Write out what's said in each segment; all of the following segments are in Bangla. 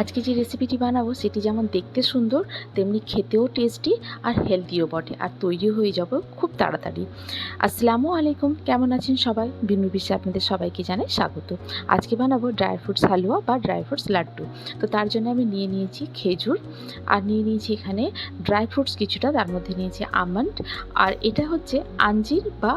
আজকে যে রেসিপিটি বানাবো, সেটি যেমন দেখতে সুন্দর, তেমনি খেতেও টেস্টি আর হেলদিও বটে আর তৈরি হয়ে যাবে খুব তাড়াতাড়ি। আসসালামু আলাইকুম, কেমন আছেন সবাই? বিনু বিশ্বে আপনাদের সবাইকে জানাই স্বাগত। আজকে বানাবো ড্রাই ফ্রুটস হালুয়া বা ড্রাই ফ্রুটস লাড্ডু। তো তার জন্য আমি নিয়ে নিয়েছি খেজুর আর নিয়ে নিয়েছি এখানে ড্রাই ফ্রুটস কিছুটা, তার মধ্যে নিয়েছি আমন্ড। আর এটা হচ্ছে আঞ্জির বা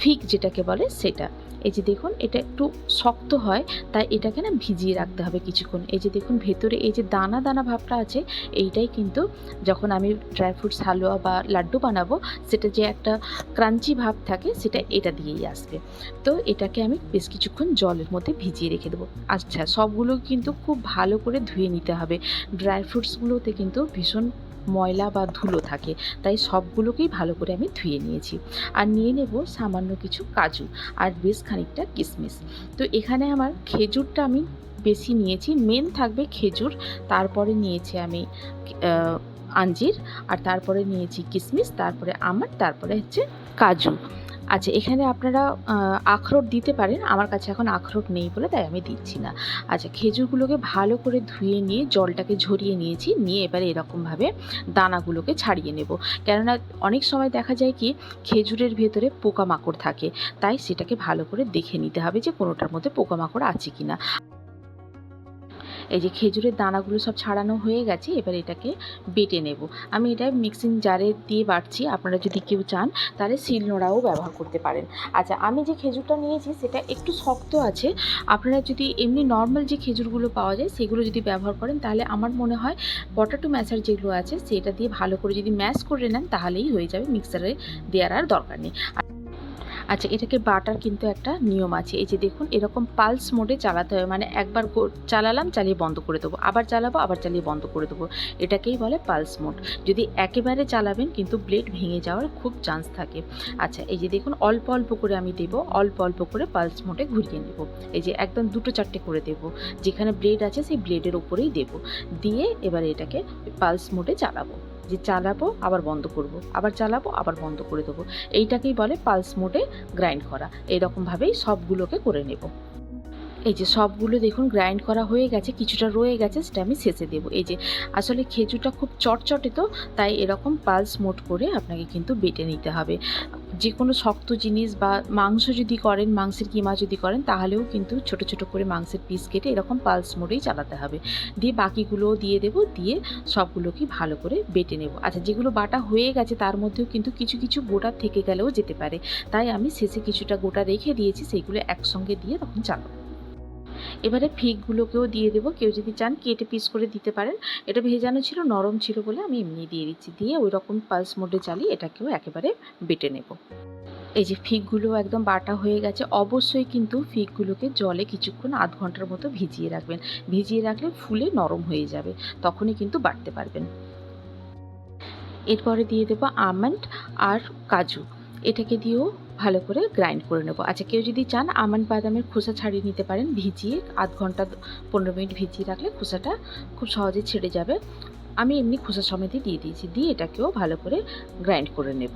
ফিগ যেটাকে বলে, সেটা। এই যে দেখুন, এটা একটু শক্ত হয়, তাই এটাকে না ভিজিয়ে রাখতে হবে কিছুক্ষণ। এই যে দেখুন, ভেতরে এই যে দানা দানা ভাবটা আছে, এইটাই কিন্তু যখন আমি ড্রাই ফ্রুটস হালুয়া বা লাড্ডু বানাবো, সেটা যে একটা ক্রাঞ্চি ভাব থাকে, সেটা এটা দিয়েই আসবে। তো এটাকে আমি বেশ কিছুক্ষণ জলের মধ্যে ভিজিয়ে রেখে দেবো। আচ্ছা সবগুলো কিন্তু খুব ভালো করে ধুয়ে নিতে হবে। ড্রাই ফ্রুটসগুলোতে কিন্তু ভীষণ ময়লা বা ধুলো থাকে, তাই সবগুলোকেই ভালো করে আমি ধুয়ে নিয়েছি। আর নিয়ে নেব সামান্য কিছু কাজু আর বেশ খানিকটা কিসমিস। তো এখানে আমার খেজুরটা আমি বেশি নিয়েছি মেন থাকবে খেজুর, তারপরে নিয়েছি আমি আঞ্জির, আর তারপরে নিয়েছি কিসমিস, তারপরে আমার, তারপরে হচ্ছে কাজু। আচ্ছা এখানে আপনারা আখরোট দিতে পারেন। আমার কাছে এখন আখরোট নেই বলে তাই আমি দিচ্ছি না। আচ্ছা খেজুরগুলোকে ভালো করে ধুয়ে নিয়ে জলটাকে ঝরিয়ে নিয়েছি। নিয়ে এবারে এরকমভাবে দানাগুলোকে ছাড়িয়ে নেব। কেননা অনেক সময় দেখা যায় কি, খেজুরের ভেতরে পোকামাকড় থাকে। তাই সেটাকে ভালো করে দেখে নিতে হবে যে কোনোটার মধ্যে পোকামাকড় আছে কি না এই যে খেজুরের দানাগুলো সব ছাড়ানো হয়ে গেছে, এবার এটাকে বেটে নেব। আমি এটা মিক্সিং জারে দিয়ে বাটছি, আপনারা যদি কেউ চান তাহলে শিলনোড়াও ব্যবহার করতে পারেন। আচ্ছা আমি যে খেজুরটা নিয়েছি সেটা একটু শক্ত আছে। আপনারা যদি এমনি নর্মাল যে খেজুরগুলো পাওয়া যায় সেগুলো যদি ব্যবহার করেন তাহলে আমার মনে হয় পটাটো ম্যাশার যেগুলো আছে সেটা দিয়ে ভালো করে যদি ম্যাশ করে নেন তাহলেই হয়ে যাবে মিক্সারে দেওয়ার আর দরকার নেই। আচ্ছা এটাকে বাটার কিন্তু একটা নিয়ম আছে। এই যে দেখুন, এরকম পালস মোডে চালাতে হয়। মানে একবার চালালাম, চালিয়ে বন্ধ করে দেবো। আবার চালাবো, আবার চালিয়ে বন্ধ করে দেবো। এটাকেই বলে পালস মোড যদি একেবারে চালাবেন, কিন্তু ব্লেড ভেঙে যাওয়ার খুব চান্স থাকে। আচ্ছা এই যে দেখুন, অল্প অল্প করে আমি দেব। অল্প অল্প করে পালস মোডে ঘুরিয়ে নেব। এই যে একদম দুটো চারটে করে দেব। যেখানে ব্লেড আছে, সেই ব্লেডের উপরেই দেব। দিয়ে এবারে এটাকে পালস মোডে চালাবো। যে চালাবো, আবার বন্ধ করব। আবার চালাবো, আবার বন্ধ করে দেবো। এইটাকেই বলে পালস মোডে গ্রাইন্ড করা। এইরকমভাবেই সবগুলোকে করে নেব। এই যে সবগুলো দেখুন গ্রাইন্ড করা হয়ে গেছে, কিছুটা রয়ে গেছে, সেটা আমি শেষে দেব। এই যে আসলে খেজুরটা খুব চটচটে তো, তাই এরকম পালস মোট করে আপনাকে কিন্তু বেটে নিতে হবে। যে কোনো শক্ত জিনিস বা মাংস যদি করেন, মাংসের কিমা যদি করেন, তাহলেও কিন্তু ছোট ছোট করে মাংসের পিস কেটে এরকম পালস মোডেই চালাতে হবে। দিয়ে বাকিগুলোও দিয়ে দেব, দিয়ে সবগুলোকে ভালো করে বেটে নেব। আচ্ছা যেগুলো বাটা হয়ে গেছে, তার মধ্যেও কিন্তু কিছু কিছু গোটা থেকে গেলেও যেতে পারে। তাই আমি শেষে কিছুটা গোটা রেখে দিয়েছি সেইগুলো একসঙ্গে দিয়ে তখন চালাবো। এবারে ফিকগুলোকেও দিয়ে দেবো। কেউ যদি চান কেটে পিস করে দিতে পারেন। এটা ভেজানো ছিল, নরম ছিল বলে আমি এমনি দিয়ে দিচ্ছি। দিয়ে ওই রকম পালস মোডে চালিয়ে এটাকেও একেবারে বেটে নেব। এই যে ফিকগুলো একদম বাটা হয়ে গেছে, অবশ্যই কিন্তু ফিকগুলোকে জলে কিছুক্ষণ আধ ঘণ্টার মতো ভিজিয়ে রাখবেন। ভিজিয়ে রাখলে ফুলে নরম হয়ে যাবে, তখনই কিন্তু বাটতে পারবেন। এরপরে দিয়ে দেবো আমন্ড আর কাজু। এটাকে দিয়েও ভালো করে গ্রাইন্ড করে নেব। আচ্ছা কেউ যদি চান আমন্ড বাদামের খোসা ছাড়িয়ে নিতে পারেন, ভিজিয়ে আধ ঘণ্টা, পনেরো মিনিট ভিজিয়ে রাখলে খোসাটা খুব সহজে ছেড়ে যাবে। আমি এমনি খোসা সমেতই দিয়ে দিয়েছি, দিয়ে এটাকেও ভালো করে গ্রাইন্ড করে নেব।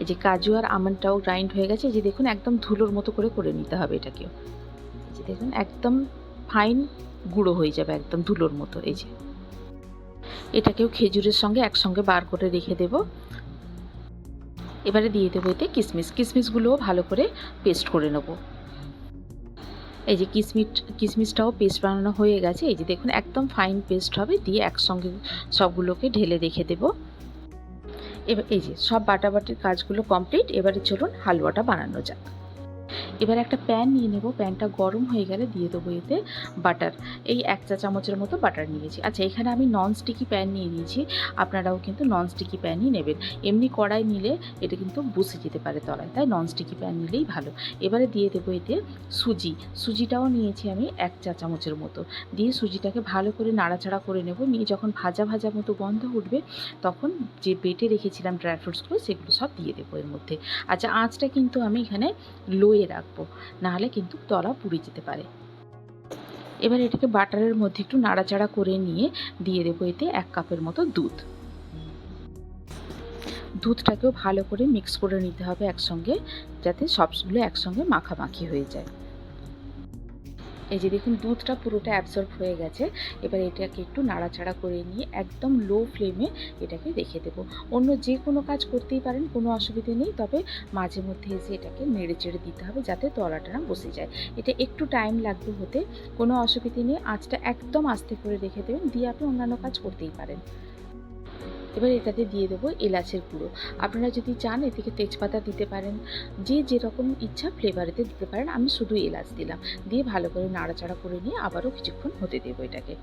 এই যে কাজু আর আমন্ডটাও গ্রাইন্ড হয়ে গেছে যে দেখুন একদম ধুলোর মতো করে করে নিতে হবে এটাকেও। এই যে দেখুন একদম ফাইন গুঁড়ো হয়ে যাবে একদম ধুলোর মতো, এই যে। এটাকেও খেজুরের সঙ্গে একসঙ্গে বার করে রেখে দেব। এবারে দিয়ে দেবো এতে কিশমিশ কিশমিশগুলোও ভালো করে পেস্ট করে নেব। এই যে কিশমিশ কিশমিশটাও পেস্ট বানানো হয়ে গেছে। এই যে দেখুন, একদম ফাইন পেস্ট হবে। দিয়ে একসঙ্গে সবগুলোকে ঢেলে রেখে দেব। এবার এই যে সব বাটাবাটির কাজগুলো কমপ্লিট। এবারে চলুন হালুয়াটা বানানো যাক। এবার একটা প্যান নিয়ে নেব। প্যানটা গরম হয়ে গেলে দিয়ে দেবো এতে বাটার এই এক চা চামচের মতো বাটার নিয়েছি। আচ্ছা এখানে আমি নন স্টিকি প্যান নিয়ে নিয়েছি। আপনারাও কিন্তু নন স্টিকি প্যানই নেবেন। এমনি কড়াই নিলে এটা কিন্তু বসে যেতে পারে তলায়, তাই নন স্টিকি প্যান নিলেই ভালো। এবারে দিয়ে দেবো এতে সুজি। সুজিটাও নিয়েছি আমি এক চা চামচের মতো। দিয়ে সুজিটাকে ভালো করে নাড়াচাড়া করে নেব। নিয়ে যখন ভাজা ভাজা মতো গন্ধ উঠবে, তখন যে বেটে রেখেছিলাম ড্রাই ফ্রুটসগুলো সেগুলো সব দিয়ে দেবো এর মধ্যে। আচ্ছা আঁচটা কিন্তু আমি এখানে লোয়ে রাখব। নাহলে কিন্তু তলা পুড়ে যেতে পারে। এবার এটাকে বাটারের মধ্যে একটু নাড়াচাড়া করে নিয়ে দিয়ে দেবো এতে এক কাপের মতো দুধ। দুধটাকেও ভালো করে মিক্স করে নিতে হবে একসঙ্গে, যাতে সবগুলো একসঙ্গে মাখামাখি হয়ে যায়। এই যে দেখুন, দুধটা পুরোটা অ্যাবজর্ব হয়ে গেছে। এবার এটাকে একটু নাড়াচাড়া করে নিয়ে একদম লো ফ্লেমে এটাকে রেখে দেবো। অন্য যে কোনো কাজ করতেই পারেন, কোনো অসুবিধে নেই। তবে মাঝে মধ্যে এসে এটাকে নেড়ে চেড়ে দিতে হবে যাতে তলাটা না বসে যায়। এটা একটু টাইম লাগবে হতে। কোনো অসুবিধে নেই। আঁচটা একদম আস্তে করে রেখে দেবেন। দিয়ে আপনি অন্যান্য কাজ করতেই পারেন। এবার এটাতে দিয়ে দেবো এলাচের গুঁড়ো। আপনারা যদি চান, এদিকে তেজপাতা দিতে পারেন। যে যেরকম ইচ্ছা ফ্লেভারেতে দিতে পারেন। আমি শুধু এলাচ দিলাম। দিয়ে ভালো করে নাড়াচাড়া করে নিয়ে আবারও কিছুক্ষণ হতে দেবো এটাকে।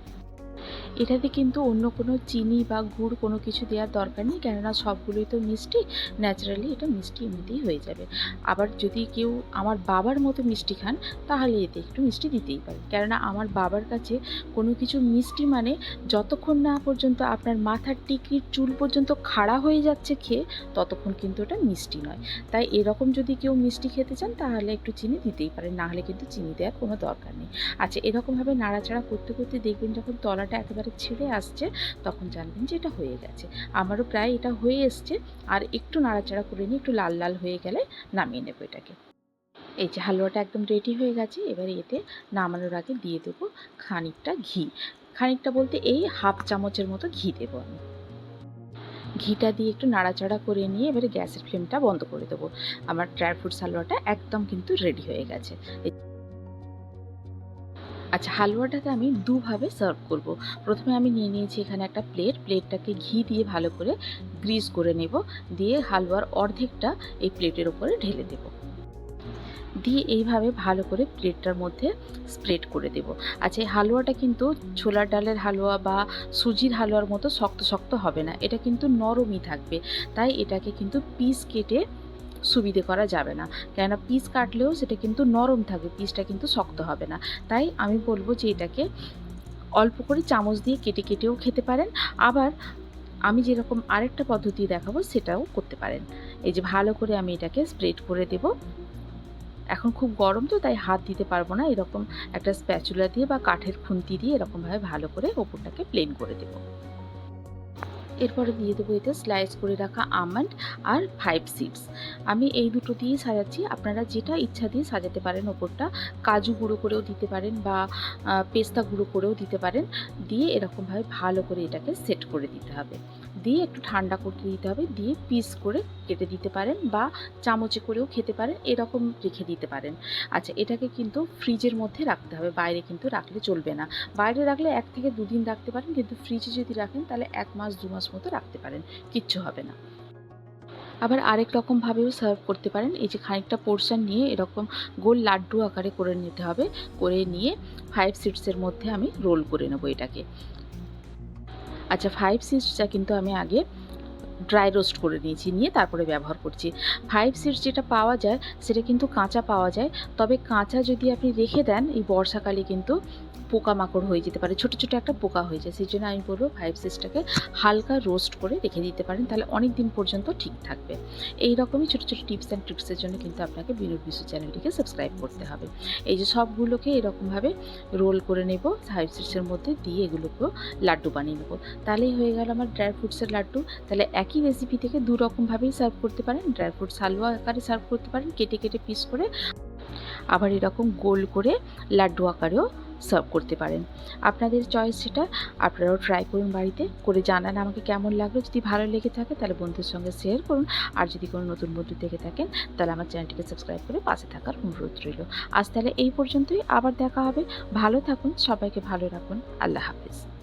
এটাতে কিন্তু অন্য কোনো চিনি বা গুড় কোনো কিছু দেওয়ার দরকার নেই, কেননা সবগুলোই তো মিষ্টি, ন্যাচারালি এটা মিষ্টি এমনিতেই হয়ে যাবে। আবার যদি কেউ আমার বাবার মতো মিষ্টি খান, তাহলে এতে একটু মিষ্টি দিতেই পারে। কেননা আমার বাবার কাছে কোনো কিছু মিষ্টি মানে যতক্ষণ না পর্যন্ত আপনার মাথার টিকির চুল পর্যন্ত খাড়া হয়ে যাচ্ছে খেয়ে, ততক্ষণ কিন্তু ওটা মিষ্টি নয়। তাই এরকম যদি কেউ মিষ্টি খেতে চান, তাহলে একটু চিনি দিতেই পারেন, না হলে কিন্তু চিনি দেওয়ার কোনো দরকার নেই। আচ্ছা এরকমভাবে নাড়াচাড়া করতে করতে দেখবেন যখন তলাটা একেবারে ছেড়ে আসছে, তখন জানবেন যে এটা হয়ে গেছে। আমারও প্রায় এটা হয়ে এসছে, আর একটু নাড়াচাড়া করে নিয়ে একটু লাল লাল হয়ে গেলে নামিয়ে নেব এটাকে। এই যে হালুয়াটা একদম রেডি হয়ে গেছে, এবার এতে নামানোর আগে দিয়ে দেবো খানিকটা ঘি। খানিকটা বলতে এই হাফ চামচের মতো ঘি দেবো আমি। ঘিটা দিয়ে একটু নাড়াচাড়া করে নিয়ে এবারে গ্যাসের ফ্লেমটা বন্ধ করে দেবো। আমার ড্রাই ফ্রুটস হালুয়াটা একদম কিন্তু রেডি হয়ে গেছে। আচ্ছা হালুয়াটাকে আমি দুভাবে সার্ভ করব। প্রথমে আমি নিয়ে নিয়েছি এখানে একটা প্লেট প্লেটটাকে ঘি দিয়ে ভালো করে গ্রিস করে নেব। দিয়ে হালুয়ার অর্ধেকটা এই প্লেটের উপরে ঢেলে দেব। দিয়ে এইভাবে ভালো করে প্লেটটার মধ্যে স্প্রেড করে দেব। আচ্ছা এই হালুয়াটা কিন্তু ছোলার ডালের হালুয়া বা সুজির হালুয়ার মতো শক্ত শক্ত হবে না। এটা কিন্তু নরমই থাকবে। তাই এটাকে কিন্তু পিস কেটে সুবিধে করা যাবে না। কেননা পিস কাটলেও সেটা কিন্তু নরম থাকবে পিসটা কিন্তু শক্ত হবে না। তাই আমি বলব যে এটাকে অল্প করে চামচ দিয়ে কেটে কেটেও খেতে পারেন। আবার আমি যেরকম আরেকটা পদ্ধতি দেখাবো সেটাও করতে পারেন। এই যে ভালো করে আমি এটাকে স্প্রেড করে দেব। এখন খুব গরম তো, তাই হাত দিতে পারব না। এরকম একটা স্প্যাচুলা দিয়ে বা কাঠের খুন্তি দিয়ে এরকমভাবে ভালো করে ওপরটাকে প্লেন করে দেবো। এরপরে দিয়ে দেবো এতে স্লাইস করে রাখা আমন্ড আর ফাইভ সিডস আমি এই দুটো দিয়েই সাজাচ্ছি, আপনারা যেটা ইচ্ছা দিয়ে সাজাতে পারেন ওপরটা। কাজু গুঁড়ো করেও দিতে পারেন বা পেস্তা গুঁড়ো করেও দিতে পারেন। দিয়ে এরকমভাবে ভালো করে এটাকে সেট করে দিতে হবে। দিয়ে একটু ঠান্ডা করতে দিতে হবে। দিয়ে পিস করে কেটে দিতে পারেন বা চামচে করেও খেতে পারেন, এরকম রেখে দিতে পারেন। আচ্ছা এটাকে কিন্তু ফ্রিজের মধ্যে রাখতে হবে। বাইরে কিন্তু রাখলে চলবে না। বাইরে রাখলে এক থেকে দুদিন রাখতে পারেন, কিন্তু ফ্রিজে যদি রাখেন, তাহলে এক মাস, দু মাস মতো রাখতে পারেন। কিচ্ছু হবে না। আবার আরেক রকমভাবেও সার্ভ করতে পারেন। এই যে খানিকটা পোর্শন নিয়ে এরকম গোল লাড্ডু আকারে করে নিতে হবে। করে নিয়ে ফাইভ সিটসের মধ্যে আমি রোল করে নেব এটাকে। আচ্ছা ফাইভ সিডসটা কিন্তু আমি আগে ড্রাই রোস্ট করে নিয়েছি, নিয়ে তারপরে ব্যবহার করছি। ফাইভ সিডস যেটা পাওয়া যায়, সেটা কিন্তু কাঁচা পাওয়া যায়। তবে কাঁচা যদি আপনি রেখে দেন, এই বর্ষাকালে কিন্তু পোকামাকড় হয়ে যেতে পারে, ছোটো ছোটো একটা পোকা হয়ে যায়। সেই জন্য আমি বলব ফাইভ সিক্সটাকে হালকা রোস্ট করে রেখে দিতে পারেন, তাহলে অনেক দিন পর্যন্ত ঠিক থাকবে। এই রকমই ছোটো ছোটো টিপস অ্যান্ড ট্রিক্সের জন্য কিন্তু আপনাকে বিনোদ বিশু চ্যানেলটিকে সাবস্ক্রাইব করতে হবে। এই যে সবগুলোকে এরকমভাবে রোল করে নেব ফাইভ সিক্সের মধ্যে দিয়ে এগুলোকেও লাড্ডু বানিয়ে নেব। তাহলেই হয়ে গেল আমার ড্রাই ফ্রুটসের লাড্ডু। তাহলে একই রেসিপি থেকে দু রকমভাবেই সার্ভ করতে পারেন ড্রাই ফ্রুটস হালুয়া আকারে সার্ভ করতে পারেন, কেটে কেটে পিস করে আবার এরকম গোল করে লাড্ডু আকারেও সার্ভ করতে পারেন। আপনাদের চয়েস সেটা আপনারাও ট্রাই করুন বাড়িতে। করে জানান আমাকে কেমন লাগল। যদি ভালো লেগে থাকে তাহলে বন্ধুর সঙ্গে শেয়ার করুন। আর যদি কোনো নতুন বন্ধু থেকে থাকেন তাহলে আমার চ্যানেলটিকে সাবস্ক্রাইব করে পাশে থাকার অনুরোধ রইল। আজ তাহলে এই পর্যন্তই। আবার দেখা হবে। ভালো থাকুন। সবাইকে ভালো রাখুন। আল্লাহ হাফিজ।